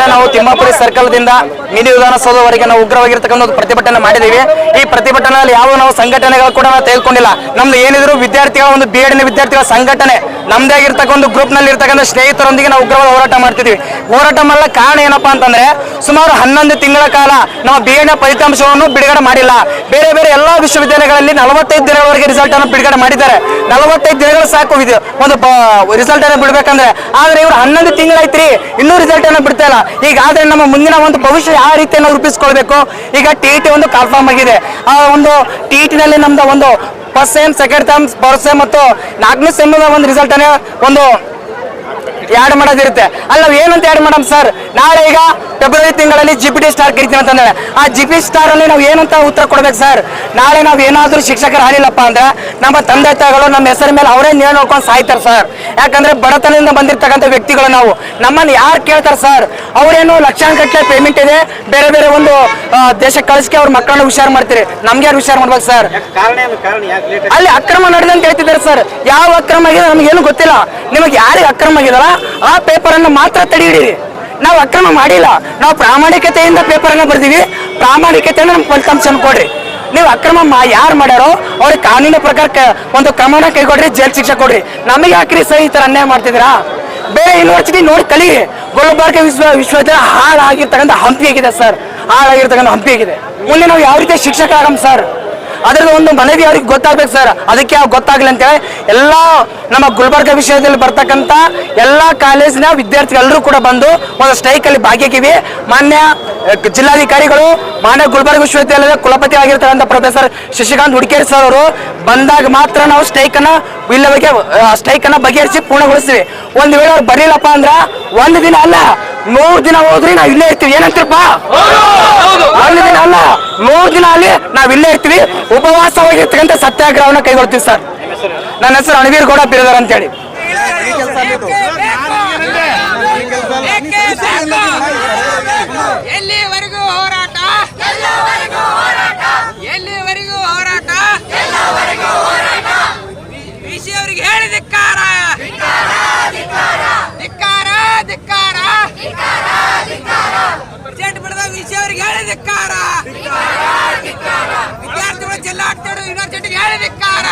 ದಿನ ನಾವು ತಿಮ್ಮಾಪುರಿ ಸರ್ಕಲ್ದಿಂದ ಮಿನಿ ವಿಧಾನಸೌಧವರೆಗೆ ನಾವು ಉಗ್ರವಾಗಿರ್ತಕ್ಕಂಥ ಪ್ರತಿಭಟನೆ ಮಾಡಿದ್ದೀವಿ. ಈ ಪ್ರತಿಭಟನೆಯಲ್ಲಿ ಯಾವ ನಾವು ಸಂಘಟನೆಗಳು ಕೂಡ ನಾವು ತೆಗೆದುಕೊಂಡಿಲ್ಲ. ನಮ್ದು ಏನಿದ್ರು ವಿದ್ಯಾರ್ಥಿಗಳ ಒಂದು ಬಿ ವಿದ್ಯಾರ್ಥಿಗಳ ಸಂಘಟನೆ, ನಮ್ದೇ ಆಗಿರ್ತಕ್ಕಂಥ ಒಂದು ಗ್ರೂಪ್ನಲ್ಲಿ ಇರ್ತಕ್ಕಂಥ ಸ್ನೇಹಿತರೊಂದಿಗೆ ನಾವು ಉಗ್ರವಾದ ಹೋರಾಟ ಮಾಡ್ತಿದ್ವಿ. ಹೋರಾಟ ಮಾಡಲ ಕಾರಣ ಏನಪ್ಪಾ ಅಂತಂದ್ರೆ, ಸುಮಾರು ಹನ್ನೊಂದು ತಿಂಗಳ ಕಾಲ ನಾವು ಬಿ ಎಡ್ನ ಫಲಿತಾಂಶವನ್ನು ಬಿಡುಗಡೆ ಮಾಡಿಲ್ಲ. ಬೇರೆ ಬೇರೆ ಎಲ್ಲಾ ವಿಶ್ವವಿದ್ಯಾಲಯಗಳಲ್ಲಿ ನಲವತ್ತೈದು ದಿನಗಳವರೆಗೆ ರಿಸಲ್ಟ್ ಅನ್ನು ಬಿಡುಗಡೆ ಮಾಡಿದ್ದಾರೆ. ನಲವತ್ತೈದು ದಿನಗಳು ಸಾಕು ಇದು, ಒಂದು ರಿಸಲ್ಟ್ ಅನ್ನು ಬಿಡ್ಬೇಕಂದ್ರೆ. ಆದ್ರೆ ಇವರು ಹನ್ನೊಂದು ತಿಂಗಳೈತ್ರಿ ಇನ್ನೂ ರಿಸಲ್ಟ್ ಅನ್ನು ಬಿಡ್ತಾ ಇಲ್ಲ. ಈಗ ಆದ್ರೆ ನಮ್ಮ ಮುಂದಿನ ಒಂದು ಭವಿಷ್ಯ ಯಾವ ರೀತಿಯನ್ನು ರೂಪಿಸಿಕೊಳ್ಬೇಕು? ಈಗ ಟಿ ಟಿ ಒಂದು ಕನ್ಫರ್ಮ್ ಆಗಿದೆ. ಆ ಒಂದು ಟಿ ನಲ್ಲಿ ನಮ್ದು ಒಂದು first sem second sem first sem ಮತ್ತು ನಾಲ್ಕನೇ ಸೆಮ್ ಒಂದು ರಿಸಲ್ಟ್ ಒಂದು ಆ್ಯಡ್ ಮಾಡೋದಿರುತ್ತೆ ಅಲ್ಲಿ ನಾವು ಏನಂತ ಯಾಡ್ ಮಾಡಮ್ ಸರ್? ನಾಳೆ ಈಗ ಫೆಬ್ರವರಿ ತಿಂಗಳಲ್ಲಿ ಜಿ ಪಿ ಟಿ ಸ್ಟಾರ್ ಕರಿತೀವಿ ಅಂತಂದ್ರೆ ಆ ಜಿ ಪಿ ಸ್ಟಾರ್ ಅಲ್ಲಿ ನಾವು ಏನಂತ ಉತ್ತರ ಕೊಡ್ಬೇಕು ಸರ್? ನಾಳೆ ನಾವು ಏನಾದರೂ ಶಿಕ್ಷಕರು ಹಾಲಿಲ್ಲಪ್ಪ ಅಂದ್ರೆ ನಮ್ಮ ತಂದೆ ತಾಯಿಗಳು ನಮ್ಮ ಹೆಸರ ಮೇಲೆ ಅವರೇ ನೇಣು ನೋಡ್ಕೊಂಡು ಸಾಯ್ತಾರೆ ಸರ್. ಯಾಕಂದ್ರೆ ಬಡತನದಿಂದ ಬಂದಿರ್ತಕ್ಕಂಥ ವ್ಯಕ್ತಿಗಳು ನಾವು. ನಮ್ಮನ್ನು ಯಾರು ಕೇಳ್ತಾರೆ ಸರ್? ಅವ್ರೇನು ಲಕ್ಷಾಂಗಟ್ಟಲೆ ಪೇಮೆಂಟ್ ಇದೆ. ಬೇರೆ ಬೇರೆ ಒಂದು ದೇಶಕ್ಕೆ ಕಳಿಸ್ಕೆ ಅವ್ರ ಮಕ್ಕಳನ್ನ ಹುಷಾರು ಮಾಡ್ತೀರಿ. ನಮ್ಗೆ ಯಾರು ಹುಷಾರು ಮಾಡ್ಬೇಕು ಸರ್? ಅಲ್ಲಿ ಅಕ್ರಮ ನಡೆದಂತ ಹೇಳ್ತಿದ್ದಾರೆ ಸರ್, ಯಾವ ಅಕ್ರಮ ಆಗಿದೆ ನಮಗೇನು ಗೊತ್ತಿಲ್ಲ. ನಿಮಗೆ ಯಾರಿಗೆ ಅಕ್ರಮ ಆಗಿದಾರ ಆ ಪೇಪರ್ ಅನ್ನು ಮಾತ್ರ ತಡಿ ಹಿಡೀರಿ. ನಾವು ಅಕ್ರಮ ಮಾಡಿಲ್ಲ. ನಾವು ಪ್ರಾಮಾಣಿಕತೆಯಿಂದ ಪೇಪರ್ ಅನ್ನ ಬರ್ದೀವಿ. ಪ್ರಾಮಾಣಿಕತೆಯಿಂದ ನಮ್ಗೆ ಫಲಿತಾಂಶ ಕೊಡ್ರಿ. ನೀವು ಅಕ್ರಮ ಯಾರು ಮಾಡ್ಯಾರೋ, ಅವ್ರಿಗೆ ಕಾನೂನಿನ ಪ್ರಕಾರ ಒಂದು ಕ್ರಮನ ಕೈಗೊಡ್ರಿ, ಜೈಲ್ ಶಿಕ್ಷೆ ಕೊಡ್ರಿ. ನಮಗೆ ಯಾಕ್ರಿ ಸರ್ ಈ ಥರ ಅನ್ಯಾಯ ಮಾಡ್ತಿದ್ದೀರಾ? ಬೇರೆ ಯೂನಿವರ್ಸಿಟಿ ನೋಡಿ ಕಲಿ. ಗುಲ್ಬರ್ಗ ವಿಶ್ವ, ವಿಶ್ವವಿದ್ಯಾಲಯ ಹಾಳಾಗಿರ್ತಕ್ಕಂಥ ಹಂಪಿ ಆಗಿದೆ ಸರ್. ಹಾಳಾಗಿರ್ತಕ್ಕಂಥ ಹಂಪಿ ಆಗಿದೆ. ಮುಂದೆ ನಾವು ಯಾವ ರೀತಿ ಶಿಕ್ಷಕ ಆಗಮ್ ಸರ್? ಅದ್ರದ್ದು ಒಂದು ಮನವಿ ಅವ್ರಿಗೆ ಗೊತ್ತಾಗ್ಬೇಕು ಸರ್. ಅದಕ್ಕೆ ಅವ್ರು ಗೊತ್ತಾಗ್ಲಿ ಅಂತೇಳಿ ಎಲ್ಲ ನಮ್ಮ ಗುಲ್ಬರ್ಗ ವಿಷಯದಲ್ಲಿ ಬರ್ತಕ್ಕಂಥ ಎಲ್ಲ ಕಾಲೇಜಿನ ವಿದ್ಯಾರ್ಥಿಗಳೆಲ್ಲರೂ ಕೂಡ ಬಂದು ಒಂದು ಸ್ಟ್ರೈಕ್ ಅಲ್ಲಿ ಭಾಗಿಯಾಗಿವಿ. ಮಾನ್ಯ ಜಿಲ್ಲಾಧಿಕಾರಿಗಳು, ಮಾನ್ಯ ಗುಲ್ಬರ್ಗ ವಿಶ್ವವಿದ್ಯಾಲಯದ ಕುಲಪತಿ ಆಗಿರ್ತಕ್ಕಂಥ ಪ್ರೊಫೆಸರ್ ಶಶಿಕಾಂತ್ ಹುಡ್ಕೇರಿ ಸರ್ ಅವರು ಬಂದಾಗ ಮಾತ್ರ ನಾವು ಸ್ಟ್ರೈಕನ್ನು ಇಲ್ಲವರಿಗೆ ಸ್ಟ್ರೈಕ್ ಅನ್ನ ಬಗೆಹರಿಸಿ ಪೂರ್ಣಗೊಳಿಸ್ತೀವಿ. ಒಂದು ವೇಳೆ ಅವ್ರು ಬರಲಿಲ್ಲಪ್ಪ ಅಂದ್ರೆ ಒಂದು ದಿನ ಅಲ್ಲ, ನೂರು ದಿನ ಹೋದ್ರೆ ನಾವು ಇಲ್ಲೇ ಇರ್ತೀವಿ. ಏನಂತೀರಪ್ಪ? ನೂರು ದಿನ ಅಲ್ಲಿ ನಾವ್ ಇಲ್ಲೇ ಇರ್ತೀವಿ. ಉಪವಾಸವಾಗಿರ್ತಕ್ಕಂಥ ಸತ್ಯಾಗ್ರಹವನ್ನ ಕೈಗೊಳ್ತೀವಿ ಸರ್. ನನ್ನ ಹೆಸರು ಅಣವೀರ್ ಗೌಡ ಬಿರದರ್ ಅಂತೇಳಿ. ಎಲ್ಲಿವರೆಗೂ ಹೋರಾಟ? ಎಲ್ಲಿವರೆಗೂ ಹೋರಾಟ? ಋಷಿ ಅವರಿಗೆ ಹೇಳಿದಿಕ್ಕಾರ ಧಿಕ್ಕಾರ. ಧಿಕ್ಕಾರ ರಿಸಲ್ಟ್ ಬಿಡದ ವಿಷಯ ಅವರಿಗೆ ಹೇಳಿದಿಕ್ಕಾರ ವಿದ್ಯಾರ್ಥಿಗಳು ಜಿಲ್ಲಾಡಳಿತ ಯೂನಿವರ್ಸಿಟಿಗೆ ಹೇಳಿದಿಕ್ಕಾರ